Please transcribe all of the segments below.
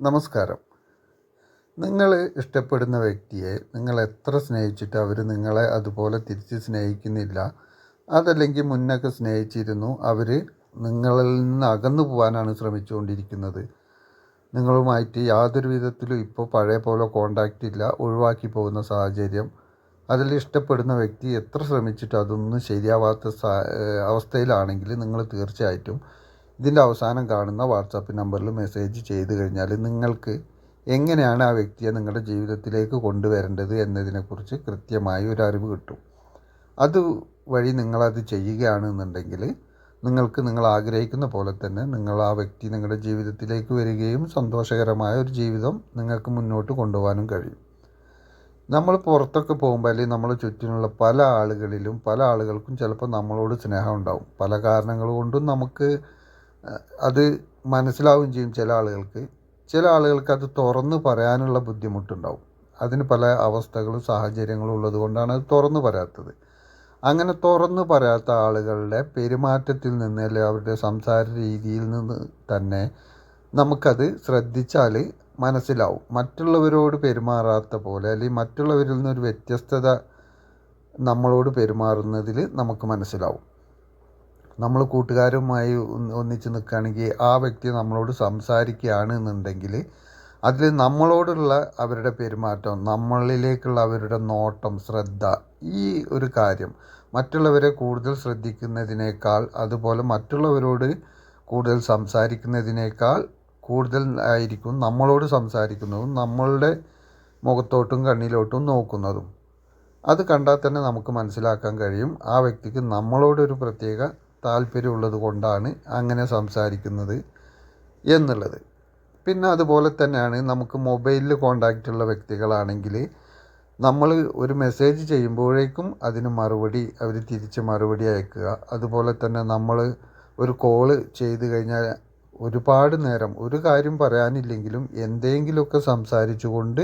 നമസ്കാരം. നിങ്ങൾ ഇഷ്ടപ്പെടുന്ന വ്യക്തിയെ നിങ്ങൾ എത്ര സ്നേഹിച്ചിട്ട് അവർ നിങ്ങളെ അതുപോലെ തിരിച്ച് സ്നേഹിക്കുന്നില്ല. അതല്ലെങ്കിൽ മുന്നൊക്കെ സ്നേഹിച്ചിരുന്നു അവർ നിങ്ങളിൽ നിന്ന് അകന്നു പോകാനാണ് ശ്രമിച്ചുകൊണ്ടിരിക്കുന്നത്. നിങ്ങളുമായിട്ട് യാതൊരു വിധത്തിലും ഇപ്പോൾ പഴയ പോലെ കോണ്ടാക്റ്റ് ഇല്ല ഒഴിവാക്കി പോകുന്ന സാഹചര്യം. അതിൽ ഇഷ്ടപ്പെടുന്ന വ്യക്തി എത്ര ശ്രമിച്ചിട്ട് അതൊന്നും ശരിയാവാത്ത അവസ്ഥയിലാണെങ്കിൽ നിങ്ങൾ തീർച്ചയായിട്ടും ഇതിന്റെ അവസാനം കാണുന്ന വാട്സാപ്പ് നമ്പറിൽ മെസ്സേജ് ചെയ്ത് കഴിഞ്ഞാൽ നിങ്ങൾക്ക് എങ്ങനെയാണ് ആ വ്യക്തിയെ നിങ്ങളുടെ ജീവിതത്തിലേക്ക് കൊണ്ടുവരേണ്ടത് എന്നതിനെക്കുറിച്ച് കൃത്യമായി ഒരു അറിവ് കിട്ടും. അത് വഴി നിങ്ങളത് ചെയ്യുകയാണെന്നുണ്ടെങ്കിൽ നിങ്ങൾക്ക് നിങ്ങൾ ആഗ്രഹിക്കുന്ന പോലെ തന്നെ നിങ്ങൾ ആ വ്യക്തി നിങ്ങളുടെ ജീവിതത്തിലേക്ക് വരികയും സന്തോഷകരമായ ഒരു ജീവിതം നിങ്ങൾക്ക് മുന്നോട്ട് കൊണ്ടുപോകാനും കഴിയും. നമ്മൾ പുറത്തൊക്കെ പോകുമ്പോൾ അല്ലെങ്കിൽ നമ്മൾ ചുറ്റിനുള്ള പല ആളുകളിലും പല ആളുകൾക്കും ചിലപ്പോൾ നമ്മളോട് സ്നേഹം ഉണ്ടാവും. പല കാരണങ്ങൾ കൊണ്ടും നമുക്ക് അത് മനസ്സിലാവുകയും ചെയ്യും ചില ആളുകൾക്ക്. ചില ആളുകൾക്ക് അത് തുറന്ന് പറയാനുള്ള ബുദ്ധിമുട്ടുണ്ടാവും. അതിന് പല അവസ്ഥകളും സാഹചര്യങ്ങളും ഉള്ളത് കൊണ്ടാണ് അത് തുറന്ന് പറയാത്തത്. അങ്ങനെ തുറന്നു പറയാത്ത ആളുകളുടെ പെരുമാറ്റത്തിൽ നിന്ന് അല്ലെങ്കിൽ അവരുടെ സംസാര രീതിയിൽ നിന്ന് തന്നെ നമുക്കത് ശ്രദ്ധിച്ചാൽ മനസ്സിലാവും. മറ്റുള്ളവരോട് പെരുമാറാത്ത പോലെ അല്ലെങ്കിൽ മറ്റുള്ളവരിൽ നിന്നൊരു വ്യത്യസ്തത നമ്മളോട് പെരുമാറുന്നതിൽ നമുക്ക് മനസ്സിലാവും. നമ്മൾ കൂട്ടുകാരുമായി ഒന്ന് ഒന്നിച്ച് നിൽക്കുകയാണെങ്കിൽ ആ വ്യക്തി നമ്മളോട് സംസാരിക്കുകയാണ് എന്നുണ്ടെങ്കിൽ അതിൽ നമ്മളോടുള്ള അവരുടെ പെരുമാറ്റം നമ്മളിലേക്കുള്ള അവരുടെ നോട്ടം ശ്രദ്ധ ഈ ഒരു കാര്യം മറ്റുള്ളവരെ കൂടുതൽ ശ്രദ്ധിക്കുന്നതിനേക്കാൾ അതുപോലെ മറ്റുള്ളവരോട് കൂടുതൽ സംസാരിക്കുന്നതിനേക്കാൾ കൂടുതൽ ആയിരിക്കും നമ്മളോട് സംസാരിക്കുന്നതും നമ്മളുടെ മുഖത്തോട്ടും കണ്ണിലോട്ടും നോക്കുന്നതും. അത് കണ്ടാൽ തന്നെ നമുക്ക് മനസ്സിലാക്കാൻ കഴിയും ആ വ്യക്തിക്ക് നമ്മളോടൊരു പ്രത്യേക താല്പര്യമുള്ളത് കൊണ്ടാണ് അങ്ങനെ സംസാരിക്കുന്നത് എന്നുള്ളത്. പിന്നെ അതുപോലെ തന്നെയാണ് നമുക്ക് മൊബൈലിൽ കോണ്ടാക്റ്റ് ഉള്ള വ്യക്തികളാണെങ്കിൽ നമ്മൾ ഒരു മെസ്സേജ് ചെയ്യുമ്പോഴേക്കും അതിന് മറുപടി അവർ തിരിച്ച് മറുപടി അയക്കുക. അതുപോലെ തന്നെ നമ്മൾ ഒരു കോൾ ചെയ്ത് കഴിഞ്ഞാൽ ഒരുപാട് നേരം ഒരു കാര്യം പറയാനില്ലെങ്കിലും എന്തെങ്കിലുമൊക്കെ സംസാരിച്ചുകൊണ്ട്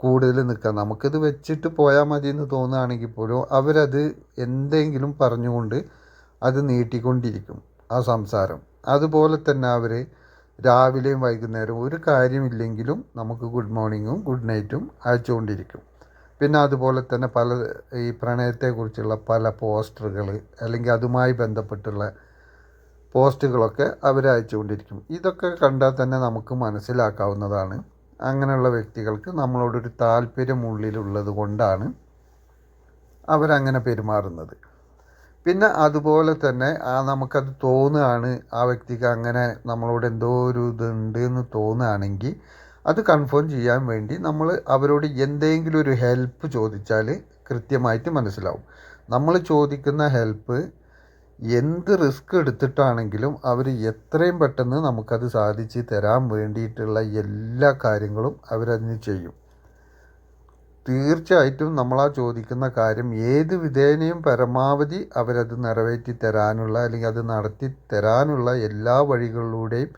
കൂടുതൽ നിൽക്കുക. നമുക്കിത് വെച്ചിട്ട് പോയാൽ മതി എന്ന് തോന്നുകയാണെങ്കിൽ പോലും അവരത് എന്തെങ്കിലും പറഞ്ഞുകൊണ്ട് അത് നീട്ടിക്കൊണ്ടിരിക്കും ആ സംസാരം. അതുപോലെ തന്നെ അവർ രാവിലെയും വൈകുന്നേരവും ഒരു കാര്യമില്ലെങ്കിലും നമുക്ക് ഗുഡ് മോർണിംഗും ഗുഡ് നൈറ്റും അയച്ചുകൊണ്ടിരിക്കും. പിന്നെ അതുപോലെ തന്നെ പല ഈ പ്രണയത്തെക്കുറിച്ചുള്ള പല പോസ്റ്ററുകൾ അല്ലെങ്കിൽ അതുമായി ബന്ധപ്പെട്ടുള്ള പോസ്റ്റുകളൊക്കെ അവർ അയച്ചുകൊണ്ടിരിക്കും. ഇതൊക്കെ കണ്ടാൽ തന്നെ നമുക്ക് മനസ്സിലാക്കാവുന്നതാണ്. അങ്ങനെയുള്ള വ്യക്തികൾക്ക് നമ്മളോടൊരു താല്പര്യം ഉള്ളിലുള്ളത് കൊണ്ടാണ് അവരങ്ങനെ പെരുമാറുന്നത്. പിന്നെ അതുപോലെ തന്നെ ആ നമുക്കത് തോന്നുകയാണ് ആ വ്യക്തിക്ക് അങ്ങനെ നമ്മളോട് എന്തോ ഒരു ഇതുണ്ട് എന്ന് തോന്നുകയാണെങ്കിൽ അത് കൺഫേം ചെയ്യാൻ വേണ്ടി നമ്മൾ അവരോട് എന്തെങ്കിലും ഒരു ഹെൽപ്പ് ചോദിച്ചാൽ കൃത്യമായിട്ട് മനസ്സിലാവും. നമ്മൾ ചോദിക്കുന്ന ഹെൽപ്പ് എന്ത് റിസ്ക് എടുത്തിട്ടാണെങ്കിലും അവർ എത്രയും പെട്ടെന്ന് നമുക്കത് സാധിച്ച് തരാൻ വേണ്ടിയിട്ടുള്ള എല്ലാ കാര്യങ്ങളും അവരതിന് ചെയ്യും. തീർച്ചയായിട്ടും നമ്മൾ ആ ചോദിക്കുന്ന കാര്യം ഏത് വിധേനയും പരമാവധി അവരത് നിറവേറ്റി തരാനുള്ള അല്ലെങ്കിൽ അത് നടത്തി തരാനുള്ള എല്ലാ വഴികളിലൂടെയും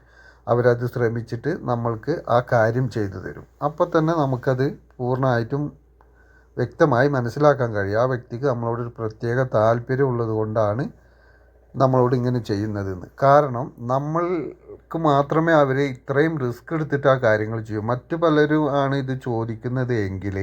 അവരത് ശ്രമിച്ചിട്ട് നമ്മൾക്ക് ആ കാര്യം ചെയ്തു തരും. അപ്പോൾ തന്നെ നമുക്കത് പൂർണമായിട്ടും വ്യക്തമായി മനസ്സിലാക്കാൻ കഴിയും. ആ വ്യക്തിക്ക് നമ്മളോടൊരു പ്രത്യേക താല്പര്യം ഉള്ളത് കൊണ്ടാണ് നമ്മളോട് ഇങ്ങനെ ചെയ്യുന്നതെന്ന്. കാരണം നമ്മൾക്ക് മാത്രമേ അവർ ഇത്രയും റിസ്ക് എടുത്തിട്ട് ആ കാര്യങ്ങൾ ചെയ്യൂ. മറ്റു പലരും ആണ് ഇത് ചോദിക്കുന്നത് എങ്കിൽ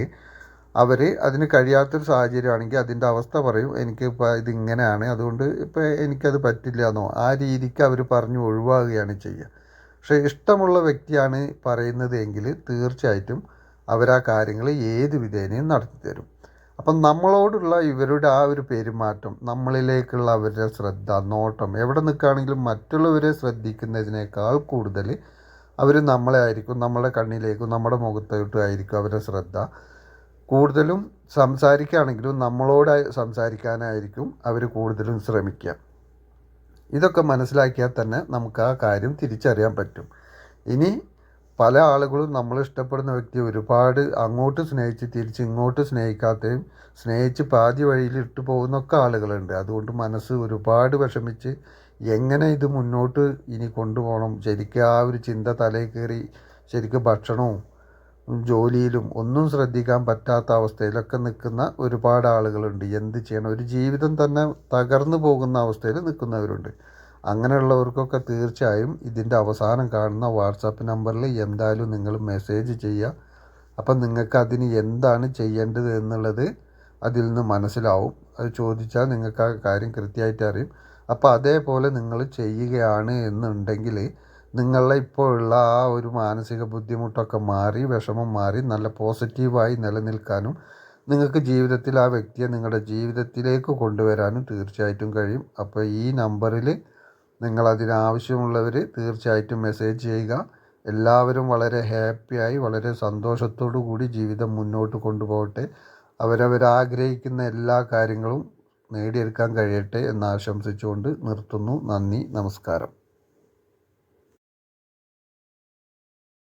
അവർ അതിന് കഴിയാത്തൊരു സാഹചര്യമാണെങ്കിൽ അതിന്റെ അവസ്ഥ പറയും എനിക്ക് ഇപ്പോൾ ഇതിങ്ങനെയാണ് അതുകൊണ്ട് ഇപ്പോൾ എനിക്കത് പറ്റില്ല എന്നോ ആ രീതിക്ക് അവർ പറഞ്ഞു ഒഴിവാകുകയാണ് ചെയ്യുക. പക്ഷേ ഇഷ്ടമുള്ള വ്യക്തിയാണ് പറയുന്നത് എങ്കിൽ തീർച്ചയായിട്ടും അവരാ കാര്യങ്ങൾ ഏത് വിധേനയും നടത്തി തരും അപ്പം നമ്മളോടുള്ള ഇവരുടെ ആ ഒരു പെരുമാറ്റം നമ്മളിലേക്കുള്ള അവരുടെ ശ്രദ്ധ നോട്ടം എവിടെ നിൽക്കുകയാണെങ്കിലും മറ്റുള്ളവരെ ശ്രദ്ധിക്കുന്നതിനേക്കാൾ കൂടുതൽ അവർ നമ്മളെ ആയിരിക്കും നമ്മുടെ കണ്ണിലേക്കും നമ്മുടെ മുഖത്തോട്ടും ആയിരിക്കും അവരുടെ ശ്രദ്ധ. കൂടുതലും സംസാരിക്കുകയാണെങ്കിലും നമ്മളോട് സംസാരിക്കാനായിരിക്കും അവർ കൂടുതലും ശ്രമിക്കുക. ഇതൊക്കെ മനസ്സിലാക്കിയാൽ തന്നെ നമുക്ക് ആ കാര്യം തിരിച്ചറിയാൻ പറ്റും. ഇനി പല ആളുകളും നമ്മൾ ഇഷ്ടപ്പെടുന്ന വ്യക്തിയെ ഒരുപാട് അങ്ങോട്ട് സ്നേഹിച്ച് തിരിച്ച് ഇങ്ങോട്ട് സ്നേഹിക്കാത്തയും സ്നേഹിച്ച് പാതി വഴിയിൽ ഇട്ട് പോകുന്നൊക്കെ ആളുകളുണ്ട്. അതുകൊണ്ട് മനസ്സ് ഒരുപാട് വിഷമിച്ച് എങ്ങനെ ഇത് മുന്നോട്ട് ഇനി കൊണ്ടുപോകണം? ശരിക്കും ആ ഒരു ചിന്ത തലയിൽ കയറി ശരിക്കും ഭക്ഷണവും ജോലിയിലും ഒന്നും ശ്രദ്ധിക്കാൻ പറ്റാത്ത അവസ്ഥയിലൊക്കെ നിൽക്കുന്ന ഒരുപാട് ആളുകളുണ്ട്. എന്ത് ചെയ്യണം? ഒരു ജീവിതം തന്നെ തകർന്നു പോകുന്ന അവസ്ഥയിൽ നിൽക്കുന്നവരുണ്ട്. അങ്ങനെയുള്ളവർക്കൊക്കെ തീർച്ചയായും ഇതിന്റെ അവസാനം കാണുന്ന വാട്സാപ്പ് നമ്പറിൽ എന്തായാലും നിങ്ങൾ മെസ്സേജ് ചെയ്യുക. അപ്പം നിങ്ങൾക്ക് അതിന് എന്താണ് ചെയ്യേണ്ടത് എന്നുള്ളത് അതിൽ നിന്ന് മനസ്സിലാവും. അത് ചോദിച്ചാൽ നിങ്ങൾക്ക് ആ കാര്യം കൃത്യമായിട്ട് അറിയും. അപ്പോൾ അതേപോലെ നിങ്ങൾ ചെയ്യുകയാണ് എന്നുണ്ടെങ്കിൽ നിങ്ങളുടെ ഇപ്പോഴുള്ള ആ ഒരു മാനസിക ബുദ്ധിമുട്ടൊക്കെ മാറി വിഷമം മാറി നല്ല പോസിറ്റീവായി നിലനിൽക്കാനും നിങ്ങൾക്ക് ജീവിതത്തിൽ ആ വ്യക്തിയെ നിങ്ങളുടെ ജീവിതത്തിലേക്ക് കൊണ്ടുവരാനും തീർച്ചയായിട്ടും കഴിയും. അപ്പോൾ ഈ നമ്പറിൽ നിങ്ങൾ അതിനാവശ്യമുള്ളവർ തീർച്ചയായിട്ടും മെസ്സേജ് ചെയ്യുക. എല്ലാവരും വളരെ ഹാപ്പിയായി വളരെ സന്തോഷത്തോടു കൂടി ജീവിതം മുന്നോട്ട് കൊണ്ടുപോകട്ടെ. അവരവരാഗ്രഹിക്കുന്ന എല്ലാ കാര്യങ്ങളും നേടിയെടുക്കാൻ കഴിയട്ടെ എന്ന് ആശംസിച്ചുകൊണ്ട് നിർത്തുന്നു. നന്ദി നമസ്കാരം.